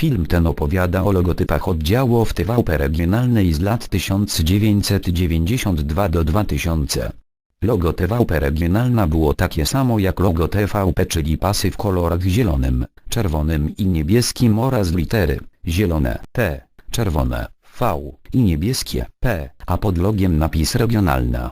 Film ten opowiada o logotypach oddziałów TVP regionalnej z lat 1992 do 2000. Logo TVP regionalna było takie samo jak logo TVP czyli pasy w kolorach zielonym, czerwonym i niebieskim oraz litery, zielone T, czerwone V i niebieskie P, a pod logiem napis regionalna.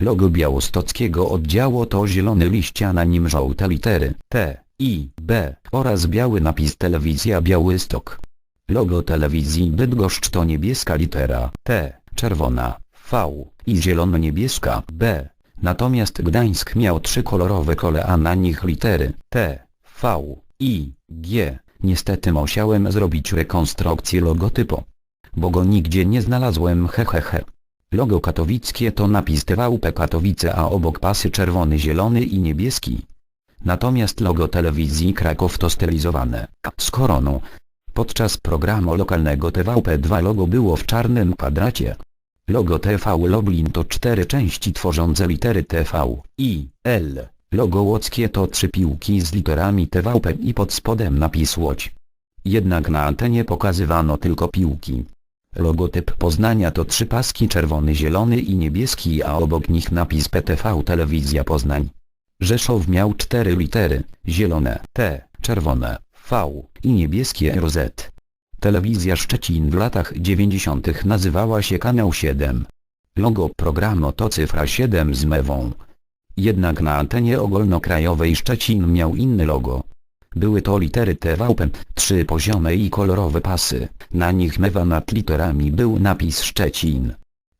Logo białostockiego oddziału to zielony liść a na nim żółte litery T, I, B oraz biały napis Telewizja Białystok. Logo telewizji Bydgoszcz to niebieska litera T, czerwona V i zielono-niebieska B. Natomiast Gdańsk miał trzy kolorowe kole a na nich litery T, V, I, G. Niestety musiałem zrobić rekonstrukcję logotypu. Bo go nigdzie nie znalazłem hehehe. Logo katowickie to napis TVP Katowice a obok pasy czerwony, zielony i niebieski. Natomiast logo telewizji Kraków to stylizowane z koroną. Podczas programu lokalnego TVP2 logo było w czarnym kwadracie. Logo TV Lublin to cztery części tworzące litery TV, I, L. Logo łódzkie to trzy piłki z literami TVP i pod spodem napis Łódź. Jednak na antenie pokazywano tylko piłki. Logotyp Poznania to trzy paski czerwony, zielony i niebieski, a obok nich napis PTV Telewizja Poznań. Rzeszów miał cztery litery, zielone T, czerwone V i niebieskie RZ. Telewizja Szczecin w latach 90. nazywała się Kanał 7. Logo programu to cyfra 7 z mewą. Jednak na antenie ogólnokrajowej Szczecin miał inne logo. Były to litery TVP, trzy poziome i kolorowe pasy, na nich mewa nad literami był napis Szczecin.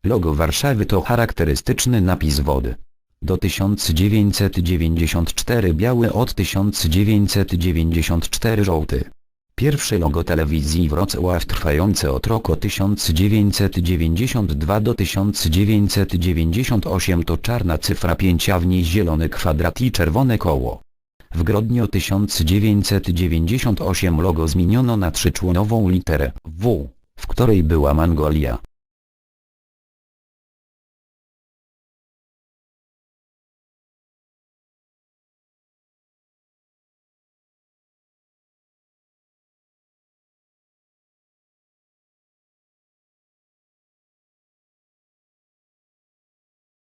Logo Warszawy to charakterystyczny napis wody. Do 1994 biały od 1994 żółty. Pierwsze logo telewizji Wrocław trwające od roku 1992 do 1998 to czarna cyfra 5 a w niej zielony kwadrat i czerwone koło. W grudniu 1998 logo zmieniono na trzyczłonową literę W, w której była Mongolia.